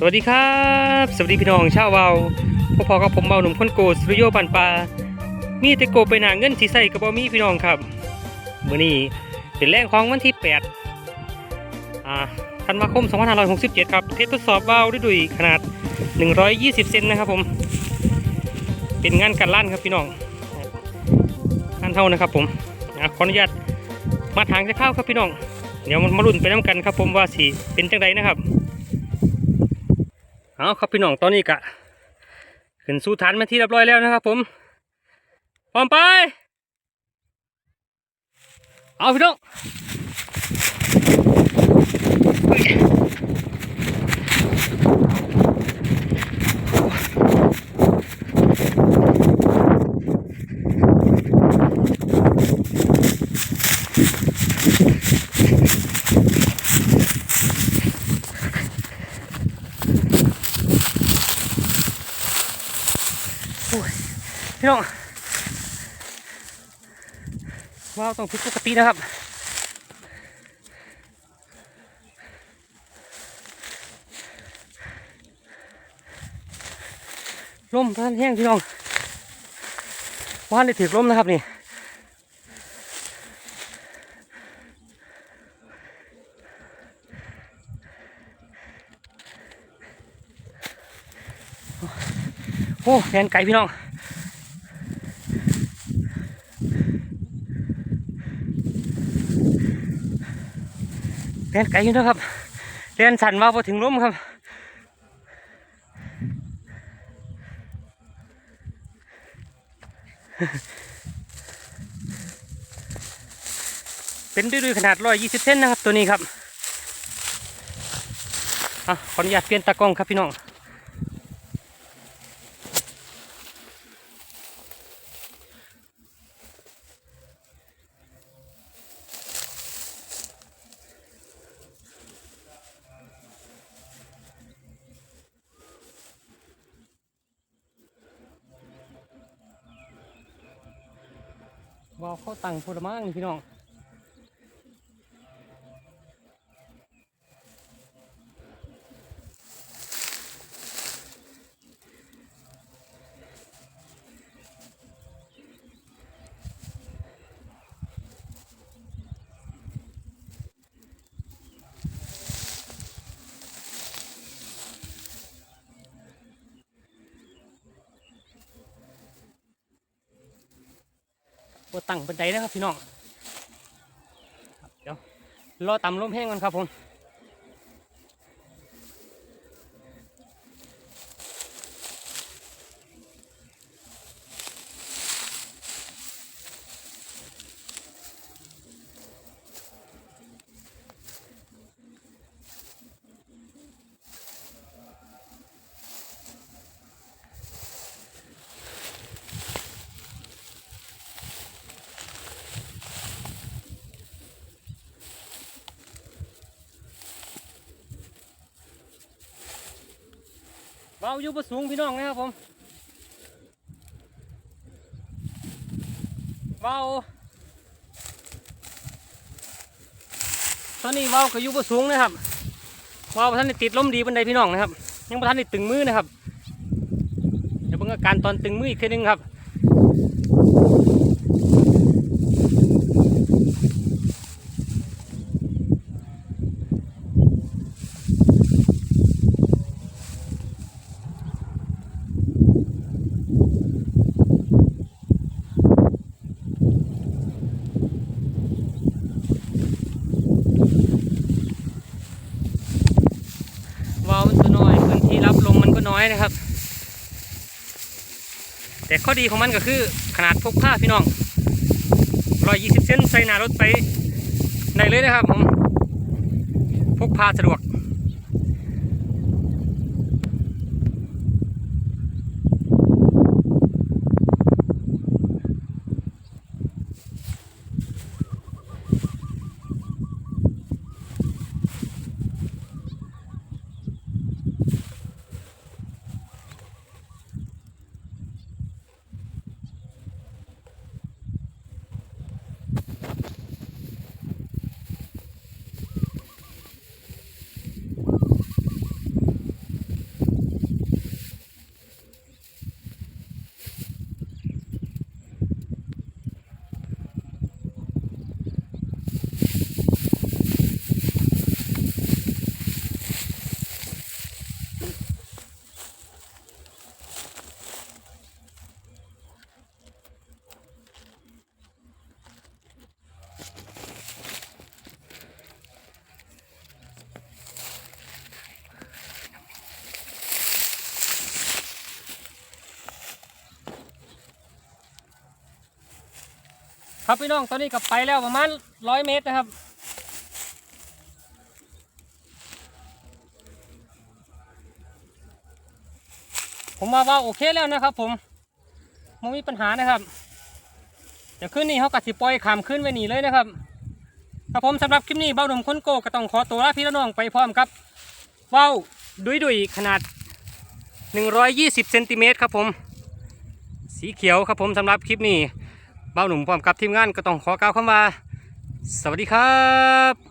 สวัสดีครับ สวัสดีพี่น้องชาวเวาพอพอกับผมเบาหนุ่มคนโกสตูดิโอปันปลามีแต่โกไปหนาเงินสีใส่กระบอมีพี่น้องครับเมื้อนี้เป็นแรงของวันที่8อ่าธันวาคม 2567 ครับ เทสทดสอบเบาด้วยดุยขนาด 120 เซนนะครับผม เป็นงานกันลั่นครับพี่น้องงานเท่านะครับผมอขออนุญาตมาทางจะเข้าครับพี่น้อง เดี๋ยวมันมาลุ้นไปน้ำกันครับผมว่าสีเป็นจังไดนะครับ เอาครับพี่น้องตอนนี้กะขึ้นสู่ฐานมาที่เรียบร้อยแล้วนะครับ ผมพร้อมไป เอาพี่น้อง พี่น้องว้าวต้องผิดปกตินะครับลมท่านแห้งพี่น้องว่านได้ถือลมนะครับนี่โอ้แขนไก่พี่น้อง แขนไกลอยู่นะครับเรียนสั่นว่าพอถึงล้มครับเป็นดื้อขนาดร้อยยี่สิบเซนนะครับตัวนี้ครับอะขออนุญาตเปลี่ยนตากล้องครับพี่น้อง ว้าวเข้าตังค์พูดมั่งพี่น้อง ตั้งบันไดนะครับพี่น้องเดี๋ยวรอต่ำลมแห้งก่อนครับผม เบาอยู่บนสูงพี่น้องนะครับผมเบาตอนนี้เบาก็อยู่บนสูงนะครับเบาท่านติดล้มดีบันไดพี่น้องนะครับ ยังท่านติดตึงมือนะครับ เดี๋ยวเบิ่งอาการตอนตึงมืออีกทีหนึงครับ วาล์วมันตัวน้อยพื้นที่รับลมมันก็น้ อยนะครับ แต่ข้อดีของมันก็คือขนาดพกพาพี่น้อง120เซนใส่หน้ารถไปในเลยนะครับผมพกพาสะดวก ครับพี่น้องตอนนี้กับไปแล้วประมาณร้อยเมตรนะครับ ผมว่าว่าโอเคแล้วนะครับ ผมไม่มีปัญหานะครับเดี๋ยวขึ้นนี่เขากัดสิปล่อยขามขึ้นไว้นี่เลยนะครับครับผมสำหรับคลิปนี้เบ้าหนุ่มคนโกก็ต้องขอตัวลาพี่น้องไปพร้อมครับเบ้าดุยดุยขนาด 120เซนติเมตรครับผม สีเขียวครับผมสำหรับคลิปนี้ บ้าหนุ่มพร้อมกับทีมงานก็ต้องขอกล่าวคำว่า สวัสดีครับ